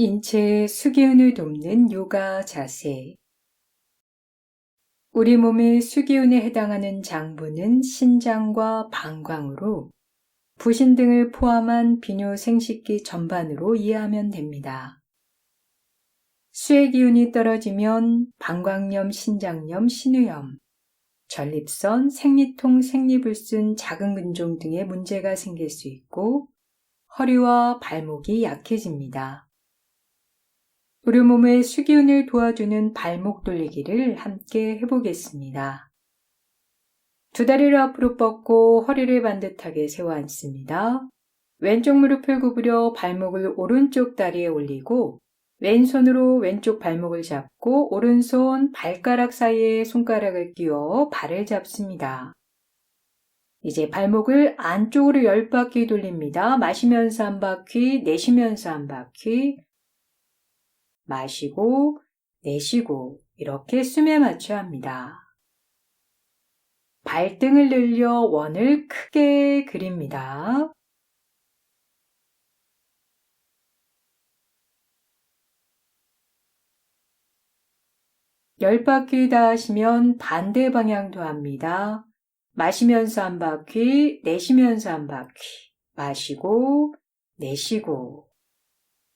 인체의 수기운을 돕는 요가 자세. 우리 몸의 수기운에 해당하는 장부는 신장과 방광으로 부신 등을 포함한 비뇨 생식기 전반으로 이해하면 됩니다. 수의 기운이 떨어지면 방광염, 신장염, 신우염, 전립선, 생리통, 생리불순, 작은 근종 등의 문제가 생길 수 있고 허리와 발목이 약해집니다. 우리 몸의 수기운을 도와주는 발목 돌리기를 함께 해보겠습니다. 두 다리를 앞으로 뻗고 허리를 반듯하게 세워 앉습니다. 왼쪽 무릎을 구부려 발목을 오른쪽 다리에 올리고 왼손으로 왼쪽 발목을 잡고 오른손 발가락 사이에 손가락을 끼워 발을 잡습니다. 이제 발목을 안쪽으로 열 바퀴 돌립니다. 마시면서 한 바퀴, 내쉬면서 한 바퀴, 마시고, 내쉬고, 이렇게 숨에 맞춰 합니다. 발등을 늘려 원을 크게 그립니다. 열 바퀴 다 하시면 반대 방향도 합니다. 마시면서 한 바퀴, 내쉬면서 한 바퀴. 마시고, 내쉬고.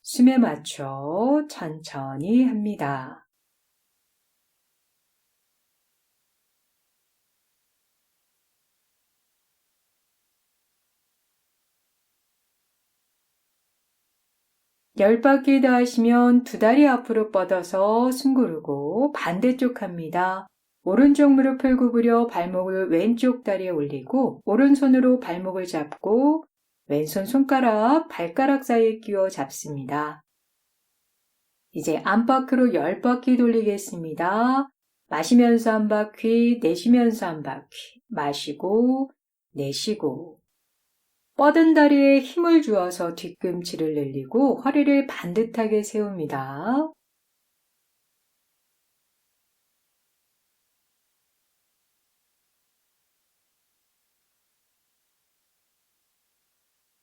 숨에 맞춰 천천히 합니다. 열 바퀴 다 하시면 두 다리 앞으로 뻗어서 숨 고르고 반대쪽 합니다. 오른쪽 무릎을 구부려 발목을 왼쪽 다리에 올리고 오른손으로 발목을 잡고 왼손 손가락 발가락 사이에 끼워 잡습니다. 이제 안팎으로 열 바퀴 돌리겠습니다. 마시면서 한 바퀴, 내쉬면서 한 바퀴, 마시고, 내쉬고, 뻗은 다리에 힘을 주어서 뒤꿈치를 늘리고 허리를 반듯하게 세웁니다.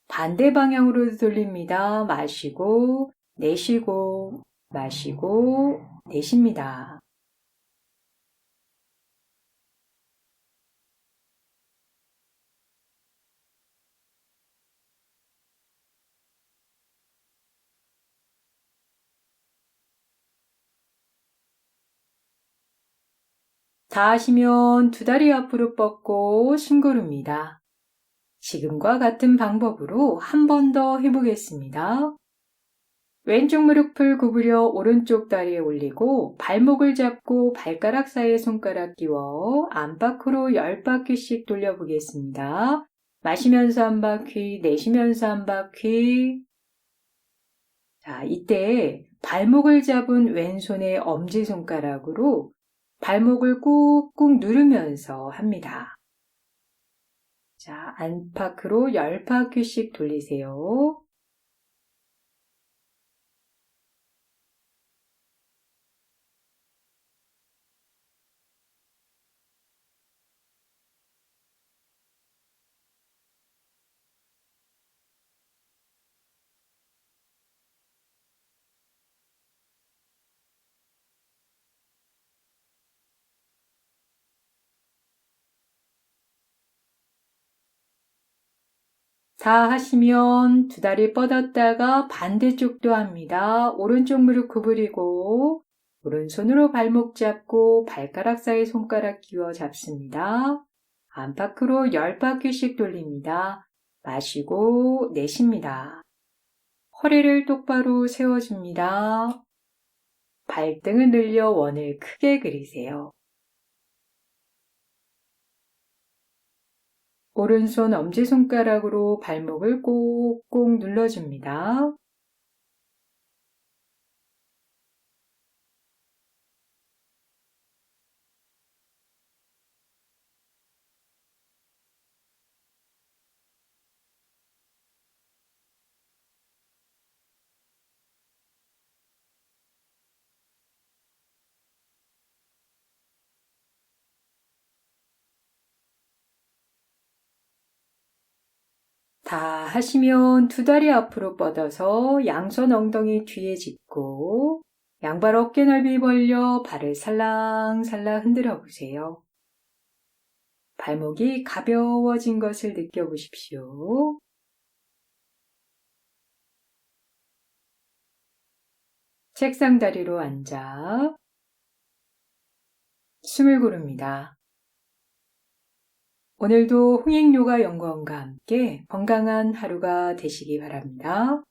반대 방향으로 돌립니다. 마시고, 내쉬고, 마시고, 내쉽니다. 다 하시면 두 다리 앞으로 뻗고 숨 고릅니다. 지금과 같은 방법으로 한 번 더 해보겠습니다. 왼쪽 무릎을 구부려 오른쪽 다리에 올리고 발목을 잡고 발가락 사이에 손가락 끼워 안팎으로 10바퀴씩 돌려보겠습니다. 마시면서 한 바퀴, 내쉬면서 한 바퀴. 자, 이때 발목을 잡은 왼손의 엄지손가락으로 발목을 꾹꾹 누르면서 합니다. 자, 안팎으로 10바퀴씩 돌리세요. 다 하시면 두 다리 뻗었다가 반대쪽도 합니다. 오른쪽 무릎 구부리고 오른손으로 발목 잡고 발가락 사이 손가락 끼워 잡습니다. 안팎으로 10바퀴씩 돌립니다. 마시고 내쉽니다. 허리를 똑바로 세워줍니다. 발등을 늘려 원을 크게 그리세요. 오른손 엄지손가락으로 발목을 꾹꾹 눌러줍니다. 다 하시면 두 다리 앞으로 뻗어서 양손 엉덩이 뒤에 짚고 양발 어깨 넓이 벌려 발을 살랑살랑 흔들어 보세요. 발목이 가벼워진 것을 느껴보십시오. 책상 다리로 앉아 숨을 고릅니다. 오늘도 홍익요가 연구원과 함께 건강한 하루가 되시기 바랍니다.